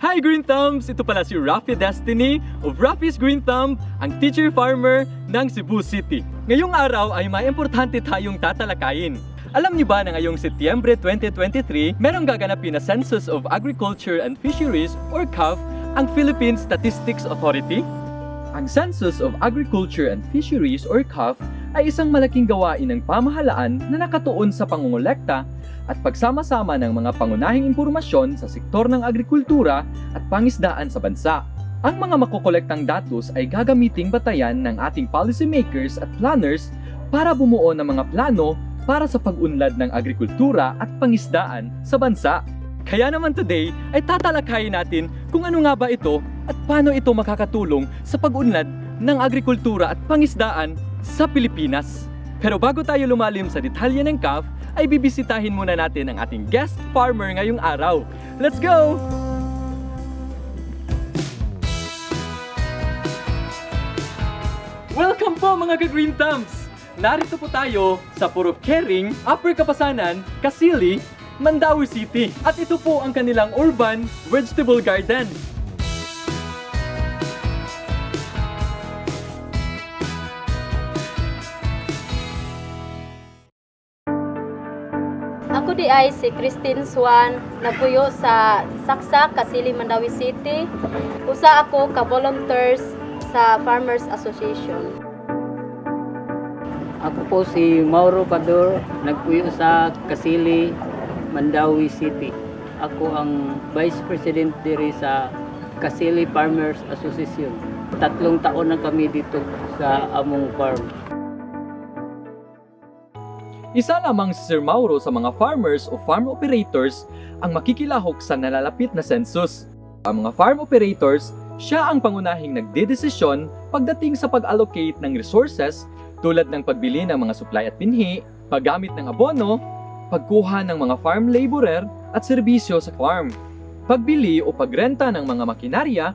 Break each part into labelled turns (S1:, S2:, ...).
S1: Hi Green Thumbs! Ito pala si Rafi Destiny of Rafi's Green Thumb, ang teacher farmer ng Cebu City. Ngayong araw ay may importante tayong tatalakayin. Alam niyo ba na ngayong Setyembre 2023, merong gaganapin na Census of Agriculture and Fisheries or CAF ang Philippine Statistics Authority? Ang Census of Agriculture and Fisheries or CAF ay isang malaking gawain ng pamahalaan na nakatuon sa pangungulekta at pagsama-sama ng mga pangunahing impormasyon sa sektor ng agrikultura at pangisdaan sa bansa. Ang mga makokolektang datos ay gagamiting batayan ng ating policymakers at planners para bumuo ng mga plano para sa pag-unlad ng agrikultura at pangisdaan sa bansa. Kaya naman today ay tatalakayin natin kung ano nga ba ito at paano ito makakatulong sa pag-unlad ng agrikultura at pangisdaan sa Pilipinas. Pero bago tayo lumalim sa detalye ng CAF, ay bibisitahin muna natin ang ating guest farmer ngayong araw. Let's go! Welcome po mga ka-Green Thumbs! Narito po tayo sa Purok Kering, Upper Kapasanan, Kasili, Mandawi City. At ito po ang kanilang urban vegetable garden.
S2: Ako di ay si Christine Swan, nagpuyo sa Saksak, Kasili, Mandawi City. Usa ako ka volunteers sa Farmers Association.
S3: Ako po si Mauro Pador, nagpuyo sa Kasili, Mandawi City. Ako ang Vice President diri sa Kasili Farmers Association. Tatlong taon na kami dito sa among farm.
S1: Isa lamang si Sir Mauro sa mga farmers o farm operators ang makikilahok sa nalalapit na census. Ang mga farm operators, siya ang pangunahing nagdedesisyon pagdating sa pag-allocate ng resources tulad ng pagbili ng mga supply at binhi, paggamit ng abono, pagkuha ng mga farm laborer at serbisyo sa farm, pagbili o pagrenta ng mga makinarya,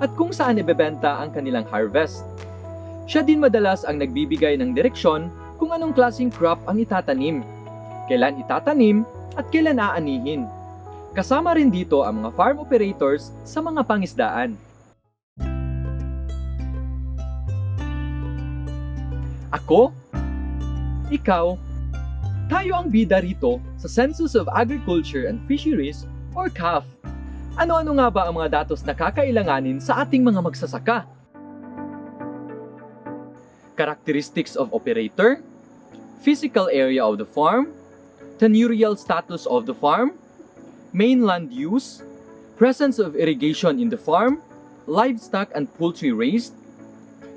S1: at kung saan ibebenta ang kanilang harvest. Siya din madalas ang nagbibigay ng direksyon kung anong klaseng crop ang itatanim, kailan itatanim, at kailan aanihin. Kasama rin dito ang mga farm operators sa mga pangisdaan. Ako, ikaw, tayo ang bida rito sa Census of Agriculture and Fisheries or CAF. Ano-ano nga ba ang mga datos na kakailanganin sa ating mga magsasaka? characteristics of operator, physical area of the farm, tenurial status of the farm, mainland use, presence of irrigation in the farm, livestock and poultry raised,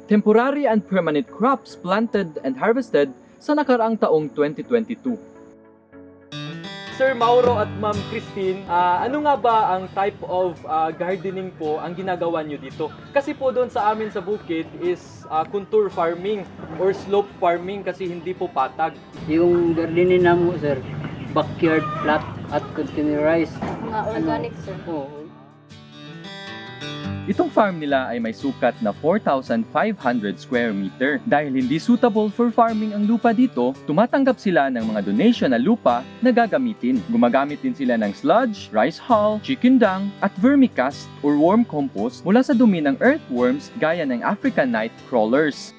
S1: temporary and permanent crops planted and harvested sa nakaraang taong 2022. Sir Mauro at Ma'am Christine, ah, ano nga ba ang type of ah, gardening po ang ginagawa nyo dito? Kasi po doon sa amin sa bukid is ah, contour farming or slope farming kasi hindi po patag.
S3: Yung gardening namo sir, backyard plot at containerized.
S2: Mga organic, sir.
S3: Oh,
S1: Itong farm nila ay may sukat na 4,500 square meter. Dahil hindi suitable for farming ang lupa dito, tumatanggap sila ng mga donation na lupa na gagamitin. Gumagamit din sila ng sludge, rice hull, chicken dung, at vermicast or worm compost mula sa dumi ng earthworms gaya ng African night crawlers.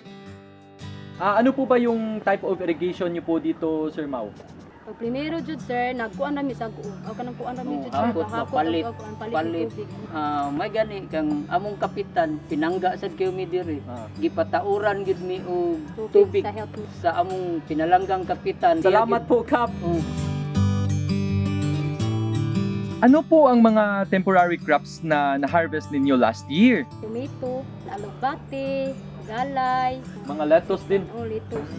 S1: Ah, ano po ba yung type of irrigation niyo po dito, Sir Mau?
S2: Pag primero jud sir, nagkuan rami sa guo. O kanang kuan rami
S3: Oh,
S2: jud sir, kuan palit
S3: palit. ah, may gani kang among kapitan pinangga sad kayo mi diri.
S1: Ah.
S3: Gipatauran gid mi og
S2: Tubig,
S3: tubig
S2: sa health.
S3: sa among pinalanggang kapitan.
S1: Salamat po, Kap!
S3: Oh,
S1: Ano po ang mga temporary crops na na-harvest ninyo last year?
S2: Tomato, alugbate, galay,
S1: Mga lettuce din.
S2: o lettuce.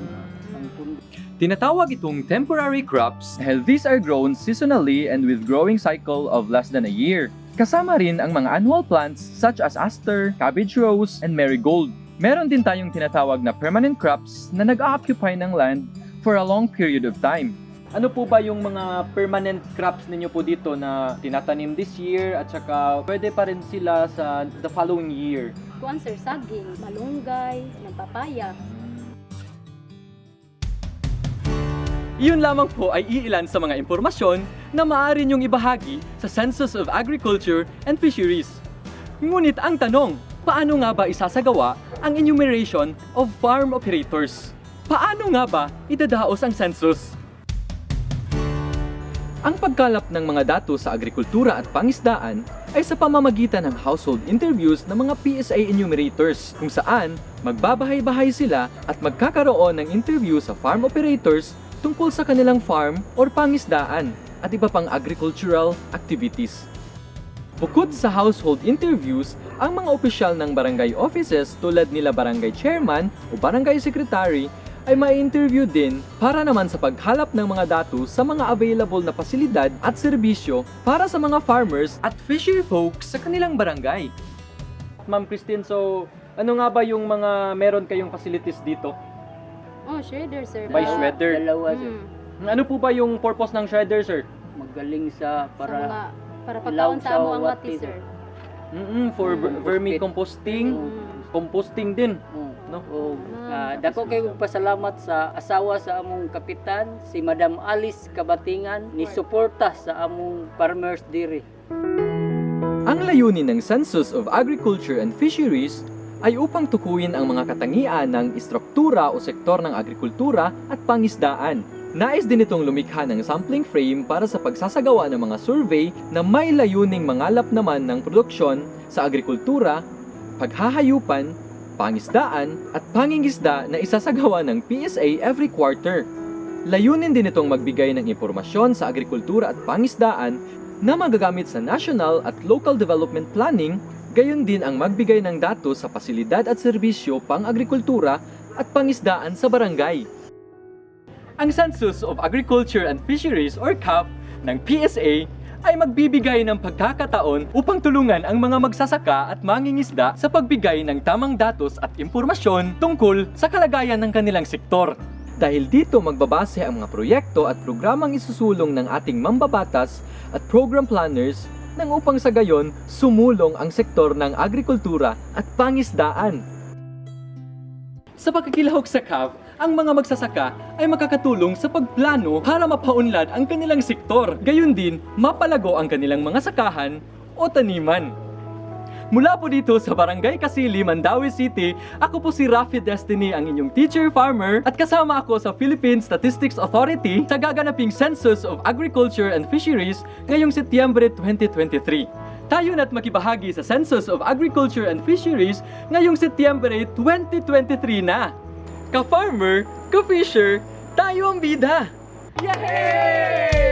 S1: Tinatawag itong temporary crops dahil these are grown seasonally and with growing cycle of less than a year. Kasama rin ang mga annual plants such as aster, cabbage rose, and marigold. Meron din tayong tinatawag na permanent crops na nag-occupy ng land for a long period of time. Ano po ba yung mga permanent crops ninyo po dito na tinatanim this year at saka pwede pa rin sila sa the following year?
S2: Kuan sir, saging, malunggay, ng papaya.
S1: Iyon lamang po ay iilan sa mga impormasyon na maaari niyong ibahagi sa Census of Agriculture and Fisheries. Ngunit ang tanong, paano nga ba isasagawa ang enumeration of farm operators? Paano nga ba idadaos ang census? Ang pagkalap ng mga datos sa agrikultura at pangisdaan ay sa pamamagitan ng household interviews ng mga PSA enumerators kung saan magbabahay-bahay sila at magkakaroon ng interview sa farm operators tungkol sa kanilang farm or pangisdaan at iba pang agricultural activities. Bukod sa household interviews, ang mga opisyal ng barangay offices tulad nila barangay chairman o barangay secretary ay ma-interview din para naman sa paghalap ng mga datos sa mga available na pasilidad at serbisyo para sa mga farmers at fisher folks sa kanilang barangay. Ma'am Christine, so ano nga ba yung mga meron kayong facilities dito?
S2: Oh, shredder, sir.
S1: By
S3: Dalawa-
S1: shredder.
S3: Dalawa, sir.
S2: Mm,
S1: Ano po ba yung purpose ng shredder, sir?
S3: Magaling sa
S2: sa
S3: para
S2: mga, para pagkaon
S3: sa
S2: sa amo ang wati, sir.
S1: Mm for ver-
S3: Mm.
S1: vermicomposting,
S2: Mm.
S1: composting din.
S3: Oh,
S1: No?
S3: oh,
S2: Ah,
S3: ah, dako kay pasalamat sa asawa sa among kapitan si Madam Alice Kabatingan ni suporta sa among farmers diri.
S1: Ang layunin ng Census of Agriculture and Fisheries ay upang tukuyin ang mga katangian ng istruktura o sektor ng agrikultura at pangisdaan. Nais din itong lumikha ng sampling frame para sa pagsasagawa ng mga survey na may layuning mangalap naman ng produksyon sa agrikultura, paghahayupan, pangisdaan at pangingisda na isasagawa ng PSA every quarter. Layunin din itong magbigay ng impormasyon sa agrikultura at pangisdaan na magagamit sa national at local development planning, gayon din ang magbigay ng datos sa pasilidad at serbisyo pang-agrikultura at pangisdaan sa barangay. Ang Census of Agriculture and Fisheries or CAF ng PSA ay magbibigay ng pagkakataon upang tulungan ang mga magsasaka at mangingisda sa pagbigay ng tamang datos at impormasyon tungkol sa kalagayan ng kanilang sektor. Dahil dito magbabase ang mga proyekto at programang isusulong ng ating mambabatas at program planners nang upang sa gayon sumulong ang sektor ng agrikultura at pangisdaan. Sa pagkakilahok sa CAV, ang mga magsasaka ay makakatulong sa pagplano para mapaunlad ang kanilang sektor. Gayon din, mapalago ang kanilang mga sakahan o taniman. Mula po dito sa Barangay Kasili, Mandawi City, ako po si Rafi Destiny, ang inyong teacher farmer at kasama ako sa Philippine Statistics Authority sa gaganaping Census of Agriculture and Fisheries ngayong Setyembre 2023. Tayo na't makibahagi sa Census of Agriculture and Fisheries ngayong Setyembre 2023 na. Ka-farmer, ka-fisher, tayo ang bida! Yay!